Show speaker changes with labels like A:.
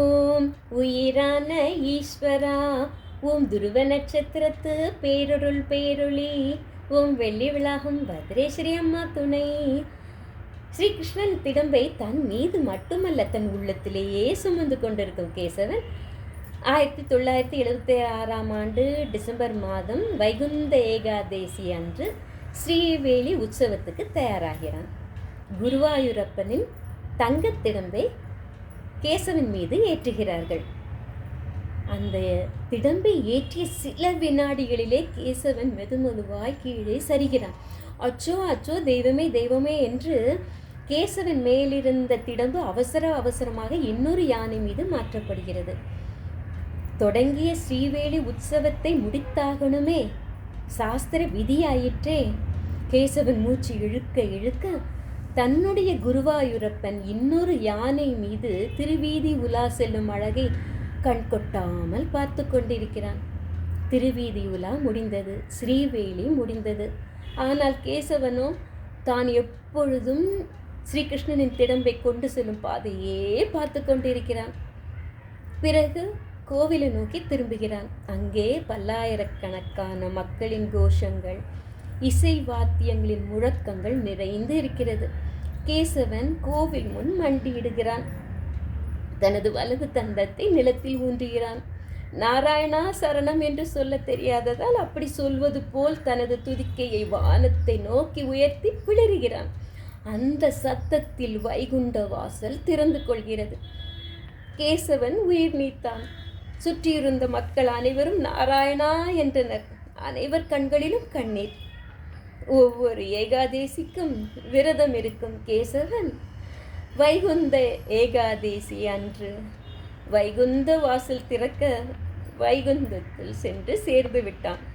A: ஓம் உயிரான ஈஸ்வரா ஓம் துருவ நட்சத்திரத்து பேரொருள் பேரொளி ஓம் வெள்ளி விழாகும் பத்ரேஸ்வரி அம்மா துணை. ஸ்ரீகிருஷ்ணன் திடம்பை தன் மீது மட்டுமல்ல தன் உள்ளத்திலேயே சுமந்து கொண்டிருக்கும் கேசவன் ஆயிரத்தி தொள்ளாயிரத்தி எழுபத்தி ஆறாம் ஆண்டு டிசம்பர் மாதம் வைகுந்த ஏகாதேசி அன்று ஸ்ரீவேலி உற்சவத்துக்கு தயாராகிறான். குருவாயூரப்பனின் தங்கத் திடம்பை கேசவன் மீது ஏற்றுகிறார்கள். அந்த திடம்பை ஏற்றிய சில வினாடிகளிலே கேசவன் மெதுமெதுவாய் கீழே சரிகிறான். அச்சோ அச்சோ தெய்வமே தெய்வமே என்று கேசவன் மேலிருந்த திடம்பு அவசர அவசரமாக இன்னொரு யானை மீது மாற்றப்படுகிறது. தொடங்கிய ஸ்ரீவேலி உற்சவத்தை முடித்தாகணுமே சாஸ்திர விதியாயிற்றே கேசவன் மூச்சு இழுக்க இழுக்க தன்னுடைய குருவாயூரப்பன் இன்னொரு யானை மீது திருவீதி உலா செல்லும் அழகை கண்கொட்டாமல் பார்த்து கொண்டிருக்கிறான். திருவீதி உலா முடிந்தது ஸ்ரீவேலி முடிந்தது. ஆனால் கேசவனோ தான் எப்பொழுதும் ஸ்ரீகிருஷ்ணனின் திடம்பை கொண்டு செல்லும் பாதையே பார்த்து கொண்டிருக்கிறான். பிறகு கோவிலை நோக்கி திரும்புகிறான். அங்கே பல்லாயிரக்கணக்கான மக்களின் கோஷங்கள் இசை வாத்தியங்களின் முழக்கங்கள் நிறைந்து இருக்கிறது. கேசவன் கோவில் முன் மண்டியிடுகிறான். தனது வலது தந்தத்தை நிலத்தில் ஊன்றுகிறான். நாராயணா சரணம் என்று சொல்ல தெரியாததால் அப்படி சொல்வது போல் தனது துதிக்கையை வானத்தை நோக்கி உயர்த்தி பிளறுகிறான். அந்த சத்தத்தில் வைகுண்ட வாசல் திறந்து கொள்கிறது. கேசவன் உயிர் நீத்தான். சுற்றியிருந்த மக்கள் அனைவரும் நாராயணா என்றனர். அனைவர் கண்களிலும் கண்ணீர். ஒவ்வொரு ஏகாதேசிக்கும் விரதம் இருக்கும் கேசவன். வைகுந்த ஏகாதேசி அன்று வைகுந்த வாசல் திறக்க வைகுந்தத்தில் சென்று சேர்ந்து விட்டான்.